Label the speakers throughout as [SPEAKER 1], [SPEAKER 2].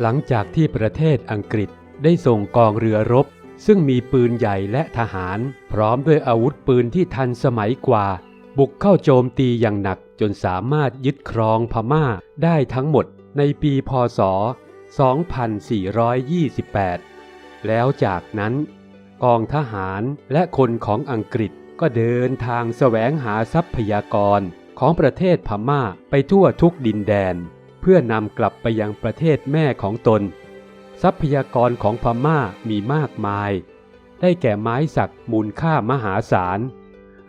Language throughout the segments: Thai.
[SPEAKER 1] หลังจากที่ประเทศอังกฤษได้ส่งกองเรือรบ ซึ่งมีปืนใหญ่และทหาร พร้อมด้วยอาวุธปืนที่ทันสมัยกว่า บุกเข้าโจมตีอย่างหนักจนสามารถยึดครองพม่าได้ทั้งหมดในปีพศ 2428 แล้วจากนั้น กองทหารและคนของอังกฤษก็เดินทางแสวงหาทรัพยากรของประเทศพม่าไปทั่วทุกดินแดน เพื่อนำกลับไปยังประเทศแม่ของตน ทรัพยากรของพม่ามีมากมาย ได้แก่ไม้สักมูลค่ามหาศาล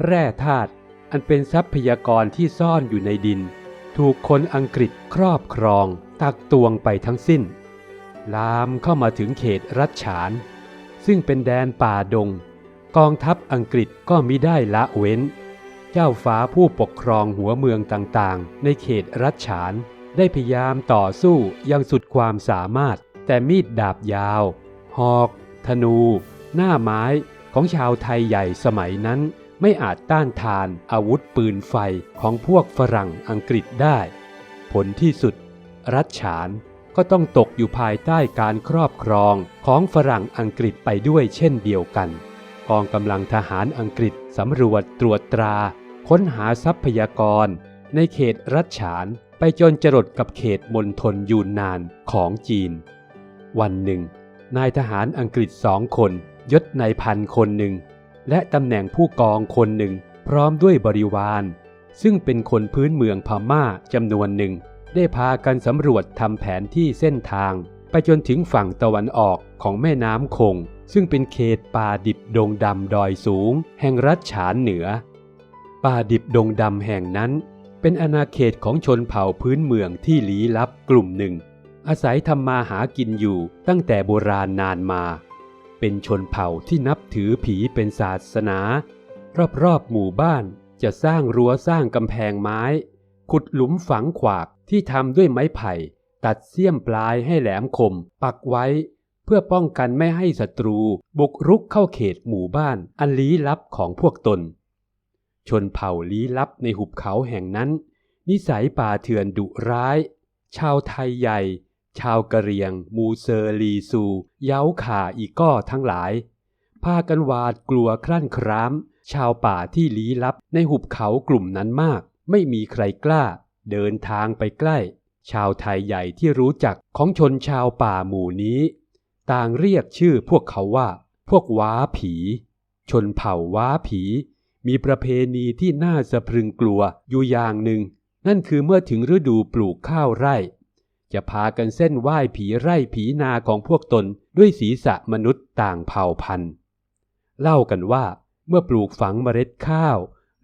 [SPEAKER 1] แร่ธาตุอันเป็นทรัพยากรที่ซ่อนอยู่ในดิน ถูกคนอังกฤษครอบครอง ตักตวงไปทั้งสิ้น ลามเข้ามาถึงเขตรัชฉาน ซึ่งเป็นแดนป่าดง กองทัพอังกฤษก็มิได้ละเว้น เจ้าฟ้าผู้ปกครองหัวเมืองต่างๆ ในเขตรัชฉาน ได้พยายามต่อสู้อยังสุดความสามารถ แต่มีดดาบยาว หอก ธนู หน้าไม้ของชาวไทยใหญ่สมัยนั้น ไม่อาจต้านทานอาวุธปืนไฟของพวกฝรั่งอังกฤษได้ ผลที่สุด รัชฉานก็ต้องตกอยู่ภายใต้การครอบครองของฝรั่งอังกฤษไปด้วยเช่นเดียวกัน กองกำลังทหารอังกฤษสำรวจตรวจตรา ค้นหาทรัพยากร ในเขตรัชฉาน ไปจนจรดกับเขตมณฑลยูนนานของจีน วันหนึ่ง นายทหารอังกฤษสองคนยศนายพันคนหนึ่ง และตำแหน่งผู้กองคนหนึ่ง พร้อมด้วยบริวาร ซึ่งเป็นคนพื้นเมืองพม่าจำนวนหนึ่ง ได้พากันสำรวจทำแผนที่เส้นทาง ไปจนถึงฝั่งตะวันออกของแม่น้ำคง ซึ่งเป็นเขตป่าดิบดงดำดอยสูง แห่งรัฐฉานเหนือ ป่าดิบดงดำแห่งนั้น เป็นอาณาเขตของชนเผ่าพื้นเมืองที่ลี้ลับกลุ่มหนึ่ง อาศัยทำมาหากินอยู่ตั้งแต่โบราณนานมา เป็นชนเผ่าที่นับถือผีเป็นศาสนา รอบๆหมู่บ้านจะสร้างรั้วสร้างกำแพงไม้ ขุดหลุมฝังขวากที่ทำด้วยไม้ไผ่ ตัดเสี้ยมปลายให้แหลมคม ปักไว้ เพื่อป้องกันไม่ให้ศัตรูบุกรุกเข้าเขตหมู่บ้านอันลี้ลับของพวกตน ชนเผ่าลี้ลับในหุบเขาแห่งนั้น นิสัยป่าเถื่อนดุร้าย ชาวไทยใหญ่ ชาวกะเหรียง มูเซอร์ลีซู เย้าข่าอีก้อทั้งหลาย พากันหวาดกลัวครั่นคร้าม ชาวป่าที่ลี้ลับในหุบเขากลุ่มนั้นมาก ไม่มีใครกล้า เดินทางไปใกล้ ชาวไทยใหญ่ที่รู้จักของชนชาวป่าหมู่นี้ ต่างเรียกชื่อพวกเขาว่า พวกว้าผี ชนเผ่าว้าผี มีประเพณีที่น่าสะพรึงกลัวอยู่อย่างหนึ่ง นั่นคือเมื่อถึงฤดูปลูกข้าวไร่ จะพากันเส้นไหว้ผีไร่ผีนาของพวกตนด้วยศีรษะมนุษย์ต่างเผ่าพันธุ์ เล่ากันว่าเมื่อปลูกฝังเมล็ดข้าว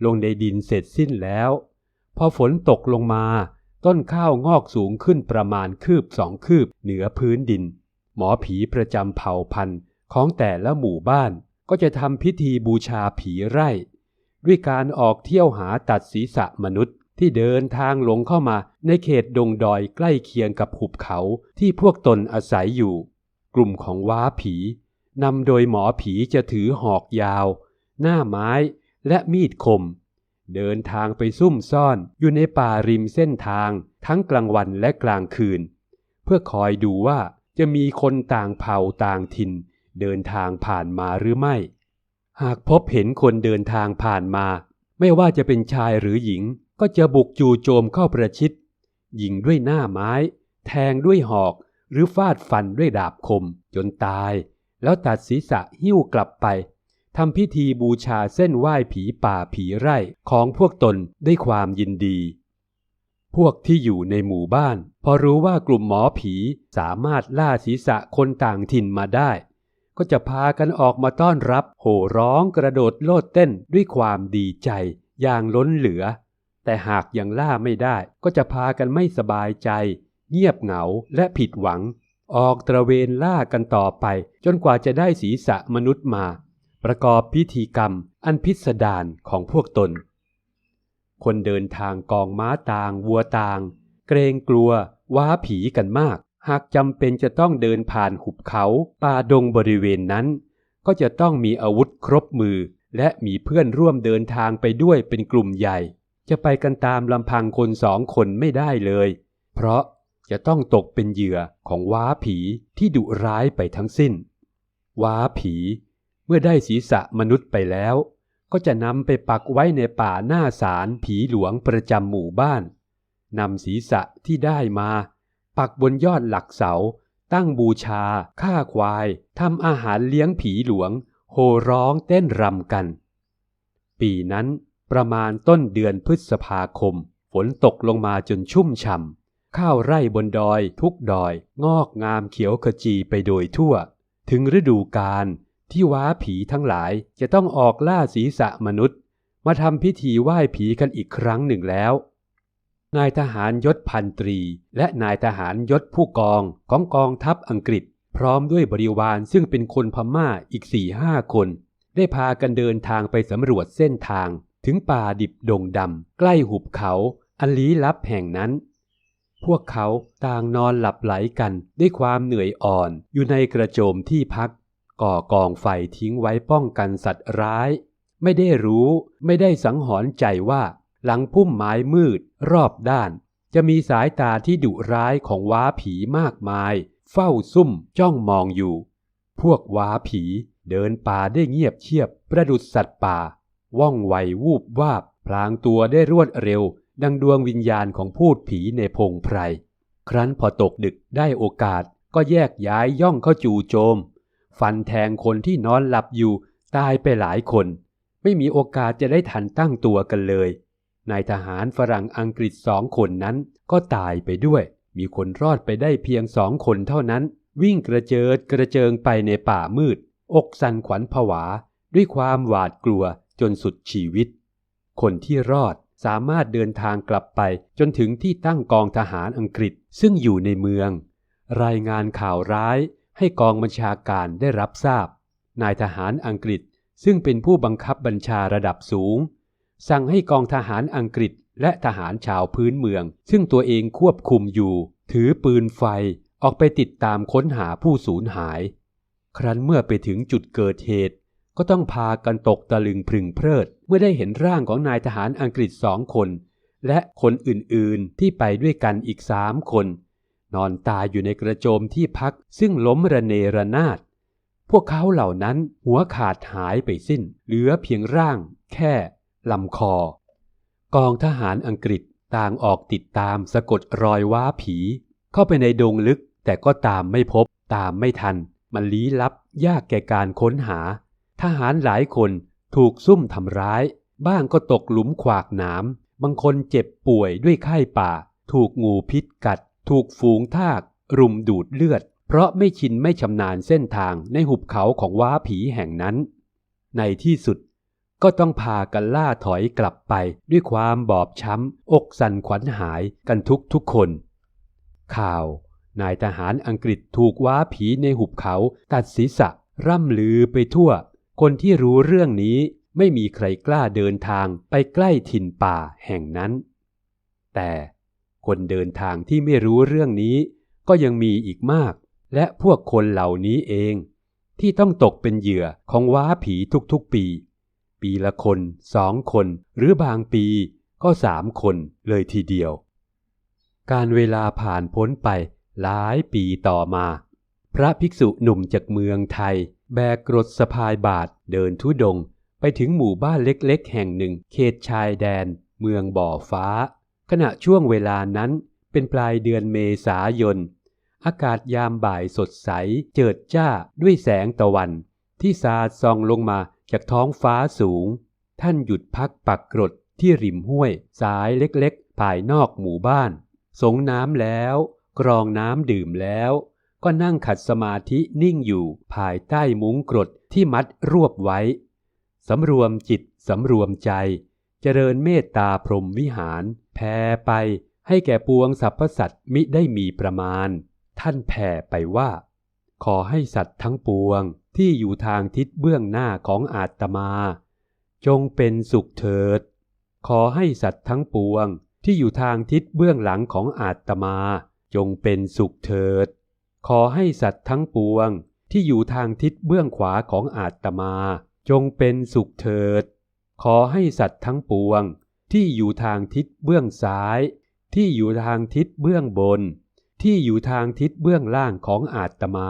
[SPEAKER 1] ลงในดินเสร็จสิ้นแล้ว พอฝนตกลงมา ต้นข้าวงอกสูงขึ้นประมาณคืบสองคืบเหนือพื้นดิน หมอผีประจำเผ่าพันธุ์ของแต่ละหมู่บ้านก็จะทำพิธีบูชาผีไร่ ด้วยการออกเที่ยวหาตัดศีรษะมนุษย์ ที่เดินทางหลงเข้ามาในเขตดงดอยใกล้เคียงกับหุบเขาที่พวกตนอาศัยอยู่ กลุ่มของว้าผีนำโดยหมอผีจะถือหอกยาว หน้าไม้และมีดคม เดินทางไปซุ่มซ่อนอยู่ในป่าริมเส้นทางทั้งกลางวันและกลางคืน เพื่อคอยดูว่าจะมีคนต่างเผ่าต่างถิ่น เดินทางผ่านมาหรือไม่ หากพบเห็นคนเดินทางผ่านมา ไม่ว่าจะเป็นชายหรือหญิง ก็จะบุกจู่โจมเข้าประชิดยิงด้วยหน้าไม้ แทงด้วยหอก หรือฟาดฟันด้วยดาบคม จนตาย แล้วตัดศีรษะหิ้วกลับไปทำพิธีบูชาเส้นไหว้ผีป่าผีไร่ของพวกตนด้วยความยินดี พวกที่อยู่ในหมู่บ้าน พอรู้ว่ากลุ่มหมอผีสามารถล่าศีรษะคนต่างถิ่นมาได้ ก็จะพากันออกมาต้อนรับ โห่ร้องกระโดดโลดเต้นด้วยความดีใจอย่างล้นเหลือ แต่หากยังล่าไม่ได้ก็จะพากันไม่สบายใจ เงียบเหงาและผิดหวัง ออกตระเวนล่ากันต่อไป จนกว่าจะได้ศีรษะมนุษย์มา ประกอบพิธีกรรมอันพิสดารของพวกตน คนเดินทางกองม้าต่างวัวต่าง เกรงกลัวว้าผีกันมาก หากจำเป็นจะต้องเดินผ่านหุบเขาป่าดงบริเวณนั้น ก็จะต้องมีอาวุธครบมือ และมีเพื่อนร่วมเดินทางไปด้วยเป็นกลุ่มใหญ่ จะไปกันตามลำพังคนสองคนไม่ได้เลย เพราะจะต้องตกเป็นเหยื่อของว้าผีที่ดุร้ายไปทั้งสิ้น ว้าผีเมื่อได้ศีรษะมนุษย์ไปแล้ว ก็จะนำไปปักไว้ในป่าหน้าศาลผีหลวงประจำหมู่บ้านนำศีรษะที่ได้มา ปักบนยอดหลักเสา ตั้งบูชา ฆ่าควาย ทำอาหารเลี้ยงผีหลวง โห่ร้องเต้นรำกัน ปีนั้นประมาณต้นเดือนพฤษภาคม ฝนตกลงมาจนชุ่มฉ่ำ ข้าวไร่บนดอยทุกดอย งอกงามเขียวขจีไปโดยทั่ว ถึงฤดูกาลที่ว้าผีทั้งหลายจะต้องออกล่าศีรษะมนุษย์ มาทำพิธีไหว้ผีกันอีกครั้งหนึ่งแล้ว นายทหารยศพันตรี และนายทหารยศผู้กองของกองทัพอังกฤษ พร้อมด้วยบริวารซึ่งเป็นคนพม่าอีกสี่ห้าคน ได้พากันเดินทางไปสำรวจเส้นทาง ถึงป่าดิบดงดำใกล้หุบเขาอันลี้ลับแห่งนั้น พวกเขาต่างนอนหลับไหลกันด้วยความเหนื่อยอ่อนอยู่ในกระโจมที่พัก ก่อกองไฟทิ้งไว้ป้องกันสัตว์ร้าย ไม่ได้รู้ ไม่ได้สังหรณ์ใจว่า หลังพุ่มไม้มืดรอบด้าน จะมีสายตาที่ดุร้ายของว้าผีมากมาย เฝ้าซุ่มจ้องมองอยู่ พวกว้าผีเดินป่าได้เงียบเชียบประดุษสัตว์ป่า ว่องไววูบวาบ พลางตัวได้รวดเร็ว ดังดวงวิญญาณของพูดผีในพงไพร ครั้นพอตกดึกได้โอกาสก็แยกย้ายย่องเข้าจู่โจม ฟันแทงคนที่นอนหลับอยู่ตายไปหลายคน ไม่มีโอกาสจะได้ทันตั้งตัวกันเลย นายทหารฝรั่งอังกฤษสองคนนั้นก็ตายไปด้วย มีคนรอดไปได้เพียงสองคนเท่านั้น วิ่งกระเจิดกระเจิงไปในป่ามืด อกสั่นขวัญผวา ด้วยความหวาดกลัวจนสุดชีวิต คนที่รอดสามารถเดินทางกลับไปจนถึงที่ตั้งกองทหารอังกฤษซึ่งอยู่ในเมือง รายงานข่าวร้ายให้กองบัญชาการได้รับทราบ นายทหารอังกฤษซึ่งเป็นผู้บังคับบัญชาระดับสูง สั่งให้กองทหารอังกฤษและทหารชาวพื้นเมือง ซึ่งตัวเองควบคุมอยู่ ถือปืนไฟออกไปติดตามค้นหาผู้สูญหาย ครั้นเมื่อไปถึงจุดเกิดเหตุ ก็ต้องพากันตกตะลึงพึงเพลิด เมื่อได้เห็นร่างของนายทหารอังกฤษสองคน และคนอื่นๆที่ไปด้วยกันอีกสามคน นอนตายอยู่ในกระโจมที่พักซึ่งล้มระเนระนาดพวกเขาเหล่านั้นหัวขาดหายไปสิ้น เหลือเพียงร่าง แค่ ลำคอ กองทหารอังกฤษต่างออกติดตามสะกดรอยว้าผี เข้าไปในดงลึกแต่ก็ตามไม่พบตามไม่ทัน มันลี้ลับยากแก่การค้นหา ทหารหลายคนถูกซุ่มทำร้าย บ้างก็ตกหลุมขวากหนามบางคนเจ็บป่วยด้วยไข้ป่า ถูกงูพิษกัด ถูกฝูงทาก รุมดูดเลือด เพราะไม่ชินไม่ชำนาญเส้นทางในหุบเขาของว้าผีแห่งนั้น ในที่สุด ก็ต้องพากันล่าถอยกลับไปด้วยความบอบช้ำ อกสั่นขวัญหายกันทุกทุกคน ข่าว นายทหารอังกฤษถูกว้าผีในหุบเขาตัดศีรษะ ร่ำลือไปทั่ว คนที่รู้เรื่องนี้ไม่มีใครกล้าเดินทางไปใกล้ถิ่นป่าแห่งนั้น แต่คนเดินทางที่ไม่รู้เรื่องนี้ ก็ยังมีอีกมาก และพวกคนเหล่านี้เอง ที่ต้องตกเป็นเหยื่อของว้าผีทุกๆปี ปีละคนสองคน หรือบางปีก็สามคนเลยทีเดียว การเวลาผ่านพ้นไปหลายปีต่อมา พระภิกษุหนุ่มจากเมืองไทย แบกกรดสะพายบาทเดินทุดง ไปถึงหมู่บ้านเล็กๆ แห่งหนึ่งเขตชายแดน เมืองบ่อฟ้า ขณะช่วงเวลานั้นเป็นปลายเดือนเมษายน อากาศยามบ่ายสดใส เจิดจ้าด้วยแสงตะวัน ที่สาดส่องลงมา จากท้องฟ้าสูง ท่านหยุดพักปักกรดที่ริมห้วยสายเล็กๆ ภายนอกหมู่บ้าน สงน้ำแล้ว กรองน้ำดื่มแล้ว ก็นั่งขัดสมาธินิ่งอยู่ภายใต้มุ้งกรดที่มัดรวบไว้ สำรวมจิตสำรวมใจ เจริญเมตตาพรหมวิหารแผ่ไปให้แก่ปวงสรรพสัตว์มิได้มีประมาณ ท่านแผ่ไปว่า ขอให้สัตว์ทั้งปวง ที่อยู่ทางทิศเบื้องหน้าของอาตมา จงเป็นสุขเถิด ขอให้สัตว์ทั้งปวงที่อยู่ทางทิศเบื้องหลังของอาตมา จงเป็นสุขเถิด ขอให้สัตว์ทั้งปวงที่อยู่ทางทิศเบื้องขวาของอาตมา จงเป็นสุขเถิด ขอให้สัตว์ทั้งปวง ที่อยู่ทางทิศเบื้องซ้าย ที่อยู่ทางทิศเบื้องบน ที่อยู่ทางทิศเบื้องล่างของอาตมา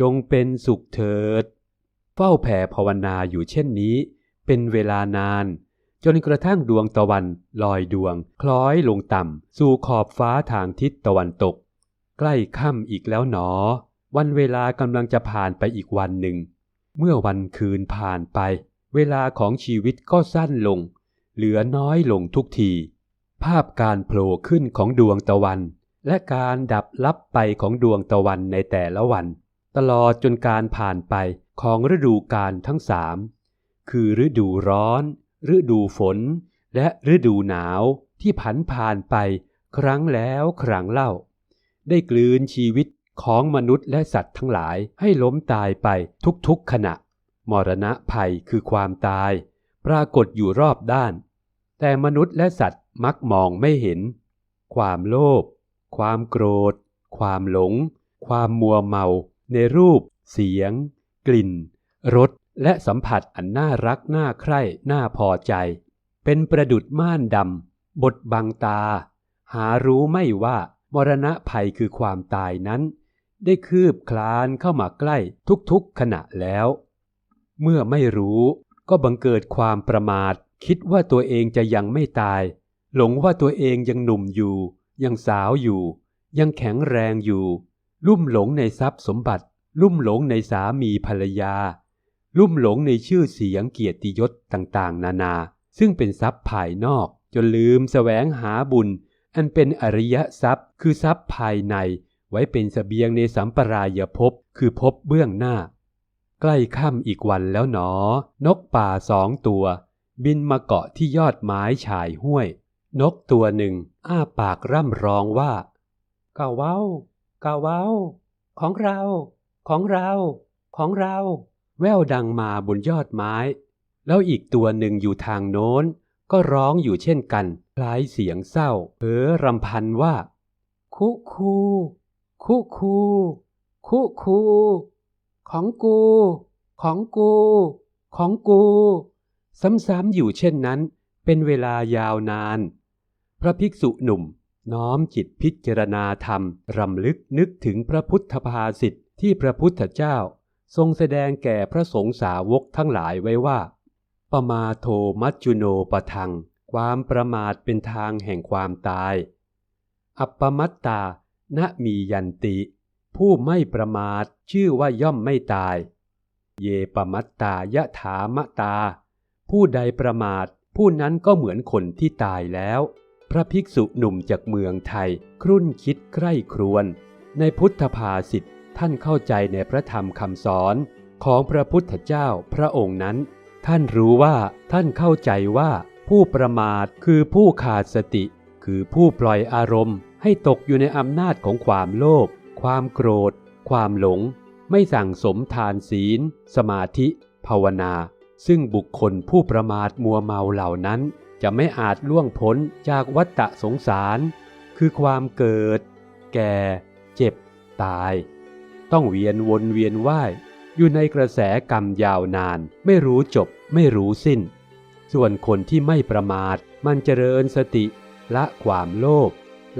[SPEAKER 1] จงเป็นสุขเถิด เฝ้าแผ่ภาวนาอยู่เช่นนี้ เป็นเวลานาน จนกระทั่งดวงตะวันลอยดวง คล้อยลงต่ำ สู่ขอบฟ้าทางทิศตะวันตก ใกล้ค่ำอีกแล้วหนอ วันเวลากำลังจะผ่านไปอีกวันหนึ่ง เมื่อวันคืนผ่านไป เวลาของชีวิตก็สั้นลง เหลือน้อยลงทุกที ภาพการโผล่ขึ้นของดวงตะวัน และการดับลับไปของดวงตะวันในแต่ละวัน ตลอดจนการผ่านไปของฤดูกาลทั้งสามคือฤดูร้อน ฤดูฝน และฤดูหนาวที่ผันผ่านไปครั้งแล้วครั้งเล่า ได้กลืนชีวิตของมนุษย์และสัตว์ทั้งหลายให้ล้มตายไปทุกๆขณะ มรณะภัยคือความตาย ปรากฏอยู่รอบด้าน แต่มนุษย์และสัตว์มักมองไม่เห็น ความโลภความโกรธ ความหลง ความมัวเมา ในรูป เสียง กลิ่น รส และสัมผัสอันน่ารักน่าใคร่น่าพอใจ เป็นประดุดม่านดำบดบังตา หารู้ไม่ว่ามรณะภัยคือความตายนั้น ได้คืบคลานเข้ามาใกล้ทุกๆขณะแล้ว เมื่อไม่รู้ก็บังเกิดความประมาท คิดว่าตัวเองจะยังไม่ตาย หลงว่าตัวเองยังหนุ่มอยู่ ยังสาวอยู่ ยังแข็งแรงอยู่ ลุ่มหลงในทรัพย์สมบัติ ลุ่มหลงในสามีภรรยา ลุ่มหลงในชื่อเสียงเกียรติยศต่างๆ นานา ซึ่งเป็นทรัพย์ภายนอก จนลืมแสวงหาบุญ อันเป็นอริยทรัพย์ คือทรัพย์ภายใน ไว้เป็นสเสบียงในสัมปรายภพคือภพเบื้องหน้า ใกล้ค่ำอีกวันแล้วหนอ นกป่าสองตัว บินมาเกาะที่ยอดไม้ชายห้วย นกตัวหนึ่ง อ้าปากร่ำร้องว่าก้าเว้า กาว้าของเรา ของเรา ของเรา แววดังมาบนยอดไม้ แล้วอีกตัวหนึ่งอยู่ทางโน้น ก็ร้องอยู่เช่นกัน คล้ายเสียงเศร้าเผอรำพันว่า คุคู คุคู คุคู ของกู ของกู ของกู ซ้ำๆอยู่เช่นนั้น เป็นเวลายาวนาน พระภิกษุหนุ่ม น้อมจิตพิจารณาธรรม รำลึกนึกถึงพระพุทธภาษิตที่พระพุทธเจ้า ทรงแสดงแก่พระสงฆ์สาวกทั้งหลายไว้ว่า ปมาโทมัจจุโนปะทัง ความประมาทเป็นทางแห่งความตาย อัปปมัตตา ณมียันติ ผู้ไม่ประมาทชื่อว่าย่อมไม่ตาย เยปมัตตายะถามตา ผู้ใดประมาทผู้นั้นก็เหมือนคนที่ตายแล้ว พระภิกษุหนุ่มจากเมืองไทย ครุ่นคิดใคร่ครวญในพุทธภาษิตท่านเข้าใจในพระธรรมคำสอนของพระพุทธเจ้าพระองค์นั้น ท่านรู้ว่าท่านเข้าใจว่าผู้ประมาทคือผู้ขาดสติ คือผู้ปล่อยอารมณ์ ให้ตกอยู่ในอำนาจของความโลภความโกรธ ความหลง ไม่สั่งสมทานศีล สมาธิ ภาวนา ซึ่งบุคคลผู้ประมาทมัวเมาเหล่านั้น จะไม่อาจล่วงพ้นจากวัฏฏะสงสาร คือความเกิด แก่ เจ็บ ตาย ต้องเวียนวนเวียนว่ายอยู่ในกระแสกรรมยาวนาน ไม่รู้จบไม่รู้สิ้น ส่วนคนที่ไม่ประมาทมันเจริญสติ ละความโลภ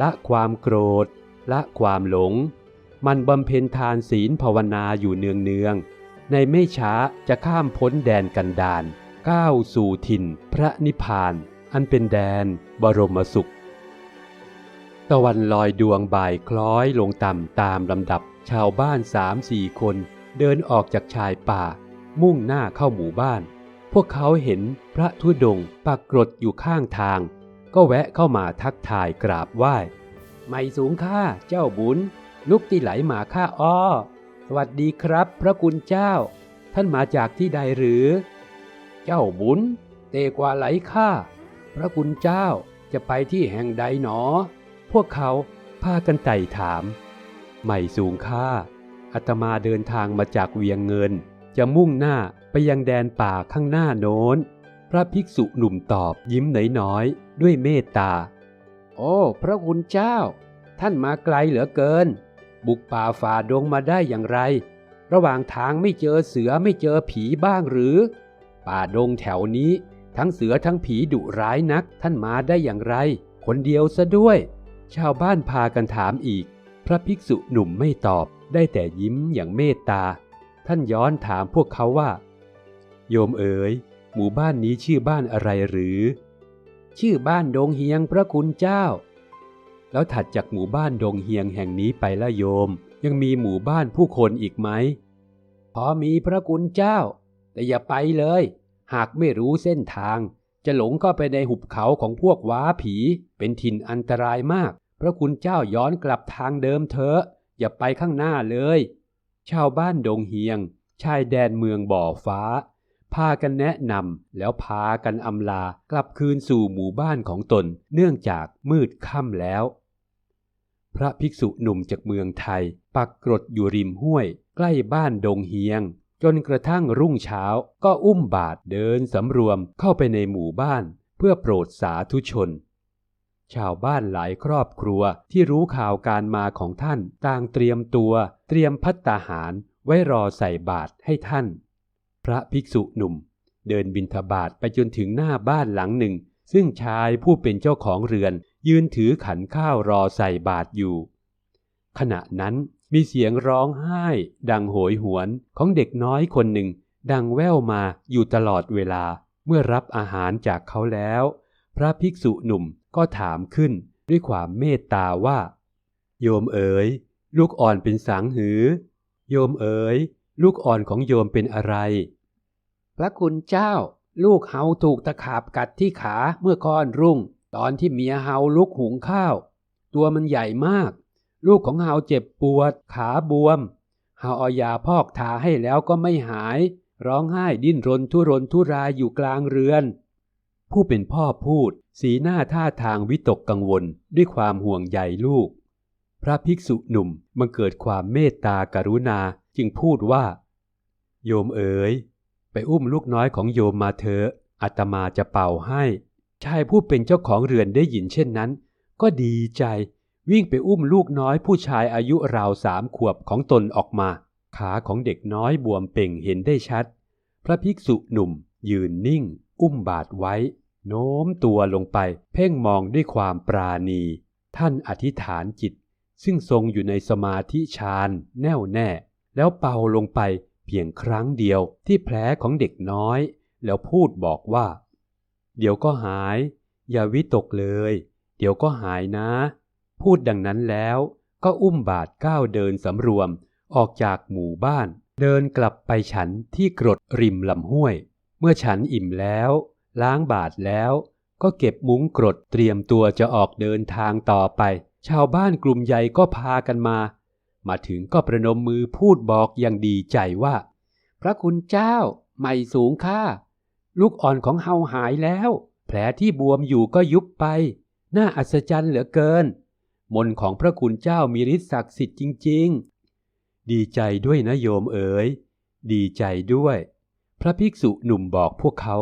[SPEAKER 1] ละความโกรธ ละความหลง มันบำเพ็ญทานศีลภาวนาอยู่เนืองเนืองๆในไม่ช้าจะข้ามพ้นแดนกันดาน ก้าวสู่ถิ่นพระนิพพาน อันเป็นแดนบรมสุข ตะวันลอยดวงบ่ายคล้อยลงต่ำตามลำดับชาวบ้านสามสี่คนเดินออกจากชายป่า มุ่งหน้าเข้าหมู่บ้าน พวกเขาเห็นพระธุดงค์ปรากฏอยู่ข้างทาง ก็แวะเข้ามาทักทายกราบไหว้ ไม่สูงค่าเจ้าบุญ ลุกที่ไหลมาค่าอ้อ สวัสดีครับ พระคุณเจ้า ท่านมาจากที่ใดหรือ เจ้าบุญเตกว่าไหลค่าพระคุณเจ้าจะไปที่แห่งใดหนอ พวกเขาพากันไต่ถามไม่สูงค่าอาตมาเดินทางมาจากเวียงเงิน จะมุ่งหน้าไปยังแดนป่าข้างหน้าโน้น พระภิกษุหนุ่มตอบยิ้มน้อยๆด้วยเมตตา โอ้ พระคุณเจ้า ท่านมาไกลเหลือเกิน บุกป่าฝ่าดงมาได้อย่างไร ระหว่างทางไม่เจอเสือไม่เจอผีบ้างหรือ ป่าดงแถวนี้ ทั้งเสือทั้งผีดุร้ายนัก ท่านมาได้อย่างไร คนเดียวซะด้วย ชาวบ้านพากันถามอีก พระภิกษุหนุ่มไม่ตอบ ได้แต่ยิ้มอย่างเมตตา ท่านย้อนถามพวกเขาว่า โยมเอ๋ย หมู่บ้านนี้ชื่อบ้านอะไรหรือ ชื่อบ้านดงเฮียงพระคุณเจ้า แล้วถัดจากหมู่บ้านดงเฮียงแห่งนี้ไปละโยม ยังมีหมู่บ้านผู้คนอีกไหมพอมีพระคุณเจ้า แต่อย่าไปเลย หากไม่รู้เส้นทาง จะหลงเข้าไปในหุบเขาของพวกว้าผี เป็นถิ่นอันตรายมาก พระคุณเจ้าย้อนกลับทางเดิมเถอะ อย่าไปข้างหน้าเลย ชาวบ้านดงเฮียง ชายแดนเมืองบ่อฟ้า พากันแนะนำแล้วพากันอำลากลับคืนสู่หมู่บ้านของตน เนื่องจากมืดค่ำแล้วพระภิกษุหนุ่มจากเมืองไทย ปักกรดอยู่ริมห้วย ใกล้บ้านดงเฮียง จนกระทั่งรุ่งเช้าก็อุ้มบาทเดินสำรวมเข้าไปในหมู่บ้าน เพื่อโปรดสาธุชน ชาวบ้านหลายครอบครัวที่รู้ข่าวการมาของท่านต่างเตรียมตัว เตรียมพัตตาหารไว้รอใส่บาตรให้ท่าน พระภิกษุหนุ่ม เดินบินทบาทไปจนถึงหน้าบ้านหลังหนึ่ง ซึ่งชายผู้เป็นเจ้าของเรือน ยืนถือขันข้าวรอใส่บาตรอยู่ ขณะนั้น มีเสียงร้องไห้ ดังโหยหวนของเด็กน้อยคนหนึ่ง ดังแว่วมาอยู่ตลอดเวลา เมื่อรับอาหารจากเขาแล้ว พระภิกษุหนุ่มก็ถามขึ้นด้วยความเมตตาว่า โยมเอ๋ย ลูกอ่อนเป็นสังหือ โยมเอ๋ย ลูกอ่อนของโยมเป็นอะไร พระคุณเจ้า ลูกเฮาถูกตะขาบกัดที่ขาเมื่อก่อนรุ่ง ตอนที่เมียเฮาลุกหุงข้าว ตัวมันใหญ่มาก ลูกของเฮาเจ็บปวด ขาบวม เฮาเอายาพอกทาให้แล้วก็ไม่หาย ร้องไห้ดิ้นรนทุรนทุรายอยู่กลางเรือน ผู้เป็นพ่อพูด สีหน้าท่าทางวิตกกังวลด้วยความห่วงใยลูก พระภิกษุหนุ่มบังเกิดความเมตตากรุณาจึงพูดว่า โยมเอ๋ย ไปอุ้มลูกน้อยของโยมมาเถอะอาตมาจะเป่าให้ ชายผู้เป็นเจ้าของเรือนได้ยินเช่นนั้น ก็ดีใจ วิ่งไปอุ้มลูกน้อยผู้ชายอายุราวสามขวบของตนออกมา ขาของเด็กน้อยบวมเป่งเห็นได้ชัด พระภิกษุหนุ่ม ยืนนิ่ง อุ้มบาทไว้ โน้มตัวลงไป เพ่งมองด้วยความปราณี ท่านอธิษฐานจิต ซึ่งทรงอยู่ในสมาธิฌานแน่วแน่ แล้วเป่าลงไปเพียงครั้งเดียวที่แผลของเด็กน้อย แล้วพูดบอกว่า เดี๋ยวก็หาย อย่าวิตกเลย เดี๋ยวก็หายนะ พูดดังนั้นแล้วก็อุ้มบาทก้าวเดินสำรวมออกจากหมู่บ้าน เดินกลับไปฉันที่กรดริมลำห้วย เมื่อฉันอิ่มแล้ว ล้างบาทแล้วก็เก็บมุ้งกรดเตรียมตัวจะออกเดินทางต่อไป ชาวบ้านกลุ่มใหญ่ก็พากันมา มาถึงก็ประนมมือพูดบอกอย่างดีใจว่า พระคุณเจ้า ไม่สูงค่า ลูกอ่อนของเฮาหายแล้ว แผลที่บวมอยู่ก็ยุบไป น่าอัศจรรย์เหลือเกิน มนของพระคุณเจ้ามีฤทธิ์ศักดิ์สิทธิ์จริง ๆ ดีใจด้วยนะโยมเอ๋ย ดีใจด้วย พระภิกษุหนุ่มบอกพวกเขา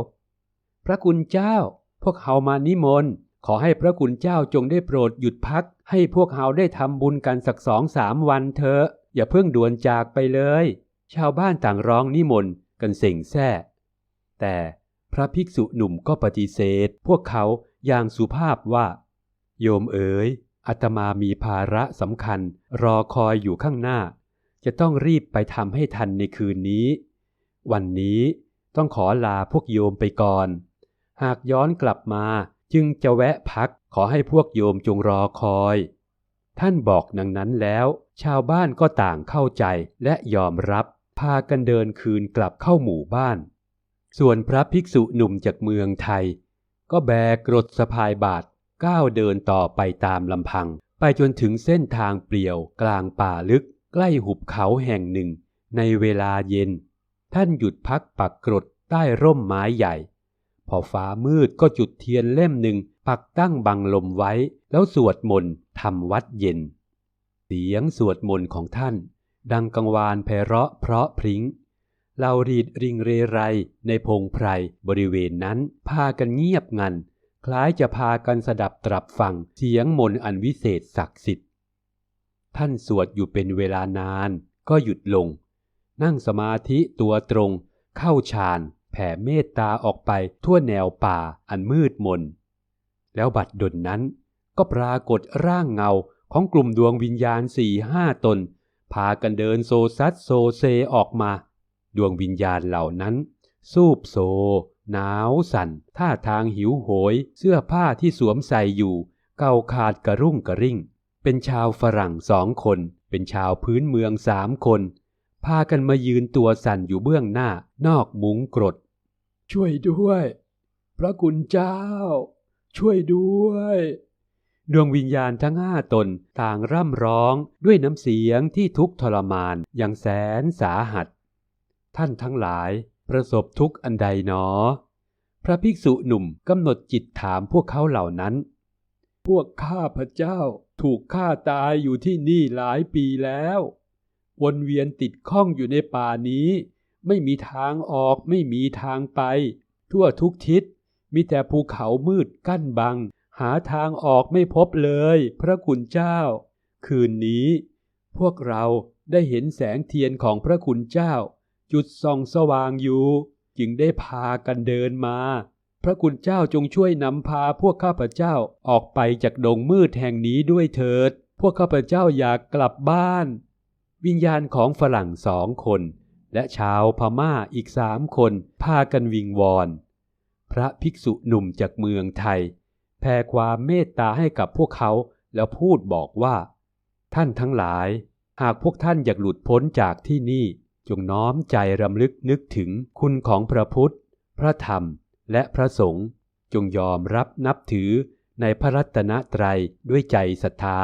[SPEAKER 1] พระคุณเจ้า พวกเฮามานิมนต์ ขอให้พระคุณเจ้าจงได้โปรดหยุดพัก ให้พวกเฮาได้ทำบุญกันสักสองสามวันเถอะ อย่าเพิ่งด่วนจากไปเลย ชาวบ้านต่างร้องนิมนต์กันเส่งแซ่ แต่พระภิกษุหนุ่มก็ปฏิเสธ พวกเขาอย่างสุภาพว่า โยมเอ๋ย อาตมามีภาระสำคัญ รอคอยอยู่ข้างหน้า จะต้องรีบไปทำให้ทันในคืนนี้ วันนี้ต้องขอลาพวกโยมไปก่อน หากย้อนกลับมาจึงจะแวะพักขอให้พวกโยมจงรอคอย ท่านบอกดังนั้นแล้ว ชาวบ้านก็ต่างเข้าใจและยอมรับ พากันเดินคืนกลับเข้าหมู่บ้าน ส่วนพระภิกษุหนุ่มจากเมืองไทย ก็แบกรถสะพายบาท ก้าวเดินต่อไปตามลำพัง ไปจนถึงเส้นทางเปลี่ยวกลางป่าลึก ใกล้หุบเขาแห่งหนึ่ง ในเวลาเย็น ท่านหยุดพักปักกรดใต้ร่มไม้ใหญ่ พอฟ้ามืดก็จุดเทียนเล่มหนึ่งปักตั้งบังลมไว้ แล้วสวดมนต์ทำวัดเย็น เสียงสวดมนต์ของท่าน ดังกังวานไพเราะเพราะพริ้งเรารีดริงเรไรในพงไพรบริเวณนั้นพากันเงียบงัน คล้ายจะพากันสดับตรับฟังเสียงมนอันวิเศษศักดิ์สิทธิ์ ท่านสวดอยู่เป็นเวลานานก็หยุดลง นั่งสมาธิตัวตรง เข้าฌานแผ่เมตตาออกไปทั่วแนวป่าอันมืดมน แล้วบัดดลนั้นก็ปรากฏร่างเงาของกลุ่มดวงวิญญาณสี่ห้าตน พากันเดินโซซัดโซเซออกมา ดวงวิญญาณเหล่านั้น สูบโซ หนาวสั่น ท่าทางหิวโหย เสื้อผ้าที่สวมใส่อยู่ เก่าขาดกระรุ่งกระริ่ง เป็นชาวฝรั่งสองคน เป็นชาวพื้นเมืองสามคน พากันมายืนตัวสั่นอยู่เบื้องหน้า นอกมุ้งกรด ช่วยด้วย พระคุณเจ้า ช่วยด้วย ดวงวิญญาณทั้งห้าตนต่างร่ำร้องด้วยน้ำเสียงที่ทุกทรมานอย่างแสนสาหัส ท่านทั้งหลาย ประสบทุกข์อันใดหนอ พระภิกษุหนุ่มกำหนดจิตถามพวกเขาเหล่านั้น พวกข้าพระเจ้าถูกฆ่าตายอยู่ที่นี่หลายปีแล้ว วนเวียนติดข้องอยู่ในป่านี้ ไม่มีทางออกไม่มีทางไป ทั่วทุกทิศ มีแต่ภูเขามืดกั้นบัง หาทางออกไม่พบเลย พระคุณเจ้า คืนนี้ พวกเราได้เห็นแสงเทียนของพระคุณเจ้า จุดส่องสว่างอยู่ จึงได้พากันเดินมา พระคุณเจ้าจงช่วยนำพาพวกข้าพเจ้าออกไปจากดงมืดแห่งนี้ด้วยเถิด พวกข้าพเจ้าอยากกลับบ้าน วิญญาณของฝรั่งสองคน และชาวพม่าอีกสามคนพากันวิงวอน พระภิกษุหนุ่มจากเมืองไทย แผ่ความเมตตาให้กับพวกเขาแล้วพูดบอกว่า ท่านทั้งหลาย หากพวกท่านอยากหลุดพ้นจากที่นี่ จงน้อมใจรำลึกนึกถึงคุณของพระพุทธ พระธรรม และพระสงฆ์จงยอมรับนับถือในพระรัตนตรัยด้วยใจศรัทธา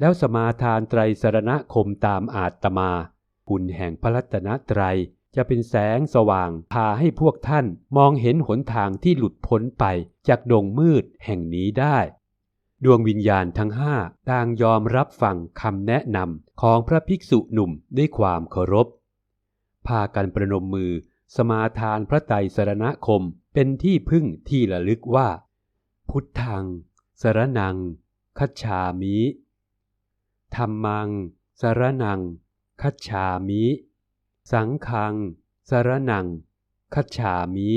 [SPEAKER 1] แล้วสมาทานไตรสรณคมตามอาตมา คุณแห่งพระรัตนตรัยจะเป็นแสงสว่างพาให้พวกท่านมองเห็นหนทางที่หลุดพ้นไปจากดงมืดแห่งนี้ได้ ดวงวิญญาณทั้งห้าต่างยอมรับฟังคำแนะนำของพระภิกษุหนุ่มด้วยความเคารพ พากันประนมมือ สมาทานพระไตรสรณคมเป็นที่พึ่งที่ระลึกว่า พุทธัง สรนัง คัจฉามิธรรมัง สรนัง คัจฉามิ สังฆัง สรนัง คัจฉามิ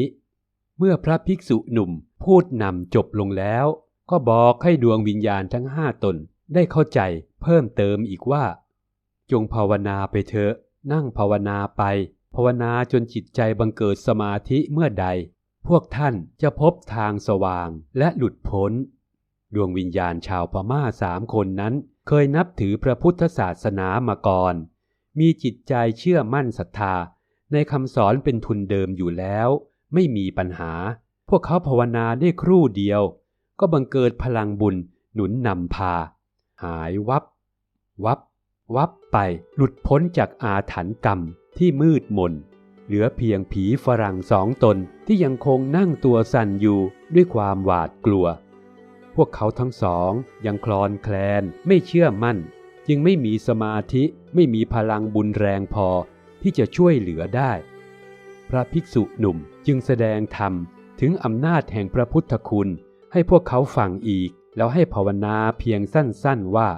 [SPEAKER 1] เมื่อพระภิกษุหนุ่มพูดนำจบลงแล้ว ก็บอกให้ดวงวิญญาณทั้งห้าตนได้เข้าใจเพิ่มเติมอีกว่า จงภาวนาไปเถอะ นั่งภาวนาไป ภาวนาจนจิตใจบังเกิดสมาธิเมื่อใด พวกท่านจะพบทางสว่างและหลุดพ้น ดวงวิญญาณชาวพม่าสามคนนั้น เคยนับถือพระพุทธศาสนามาก่อน มีจิตใจเชื่อมั่นศรัทธา ในคำสอนเป็นทุนเดิมอยู่แล้ว ไม่มีปัญหา พวกเขาภาวนาได้ครู่เดียว ก็บังเกิดพลังบุญหนุนนำพา หายวับ วับ วับไปหลุดพ้นจากอาถรรพ์กรรมที่มืดมน เหลือเพียงผีฝรั่งสองตนที่ยังคงนั่งตัวสั่นอยู่ด้วยความหวาดกลัว พวกเขาทั้งสองยังคลอนแคลนไม่เชื่อมั่น จึงไม่มีสมาธิไม่มีพลังบุญแรงพอที่จะช่วยเหลือได้ พระภิกษุหนุ่มจึงแสดงธรรมถึงอำนาจแห่งพระพุทธคุณ ให้พวกเขาฟังอีก แล้วให้ภาวนาเพียงสั้นๆว่า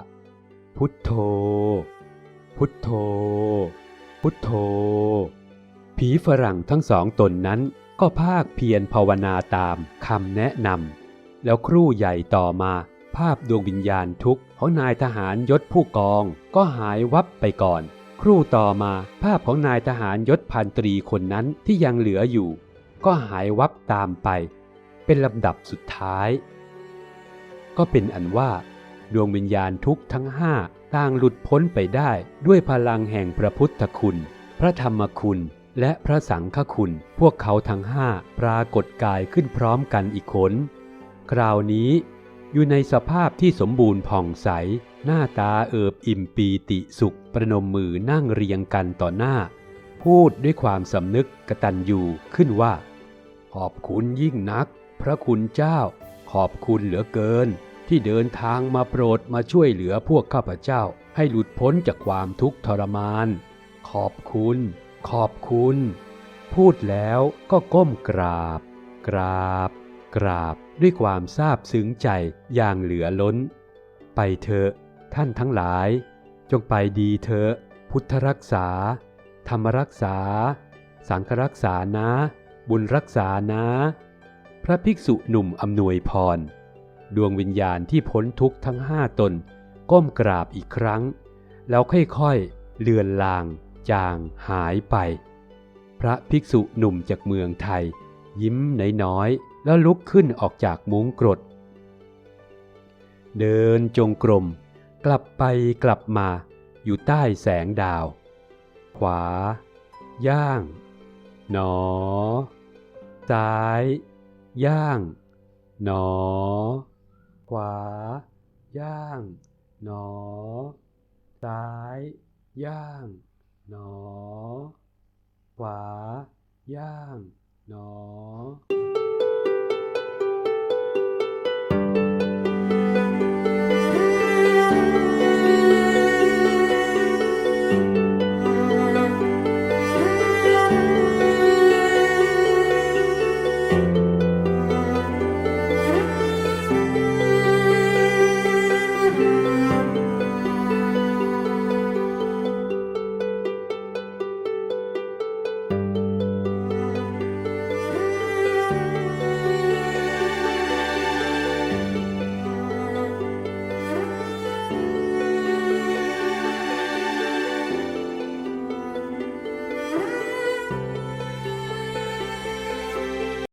[SPEAKER 1] พุทโธ พุทโธ พุทโธ ผีฝรั่งทั้งสองตนนั้นก็ภาคเพียรภาวนาตามคำแนะนำแล้วครู่ใหญ่ต่อมาภาพดวงวิญญาณทุกข์ของนายทหารยศผู้กอง ก็หายวับไปก่อน ครู่ต่อมาภาพของนายทหารยศพันตรีคนนั้นที่ยังเหลืออยู่ ก็หายวับตามไป เป็นลำดับสุดท้าย ก็เป็นอันว่า ดวงวิญญาณทุกทั้งห้าต่างหลุดพ้นไปได้ด้วยพลังแห่งพระพุทธคุณ พระธรรมคุณ และพระสังฆคุณ พวกเขาทั้งห้าปรากฏกายขึ้นพร้อมกันอีกคนคราวนี้อยู่ในสภาพที่สมบูรณ์ผ่องใส หน้าตาเอิบอิ่มปีติสุข ประนมมือนั่งเรียงกันต่อหน้า พูดด้วยความสำนึกกตัญญูขึ้นว่า ขอบคุณยิ่งนัก พระคุณเจ้า ขอบคุณเหลือเกิน ที่เดินทางมาโปรดมาช่วยเหลือพวกข้าพเจ้า ให้หลุดพ้นจากความทุกข์ทรมาน ขอบคุณ ขอบคุณ พูดแล้วก็ก้มกราบ กราบ กราบด้วยความซาบซึ้งใจอย่างเหลือล้น ไปเถอะท่านทั้งหลาย จงไปดีเถอะพุทธรักษา ธรรมรักษา สังฆรักษานะ บุญรักษานะ พระภิกษุหนุ่มอำนวยพร ดวงวิญญาณที่พ้นทุกข์ทั้งห้าตน ก้มกราบอีกครั้ง แล้วค่อยๆเลือนลาง จางหายไป พระภิกษุหนุ่มจากเมืองไทย ยิ้มน้อยๆแล้วลุกขึ้นออกจากมุ้งกรด เดินจงกรม กลับไปกลับมาอยู่ใต้แสงดาว ขวา ย่าง หนอ ซ้าย ย่าง หนอ ขวา ย่าง หนอ ซ้าย ย่าง หนอ ขวา ย่าง หนอ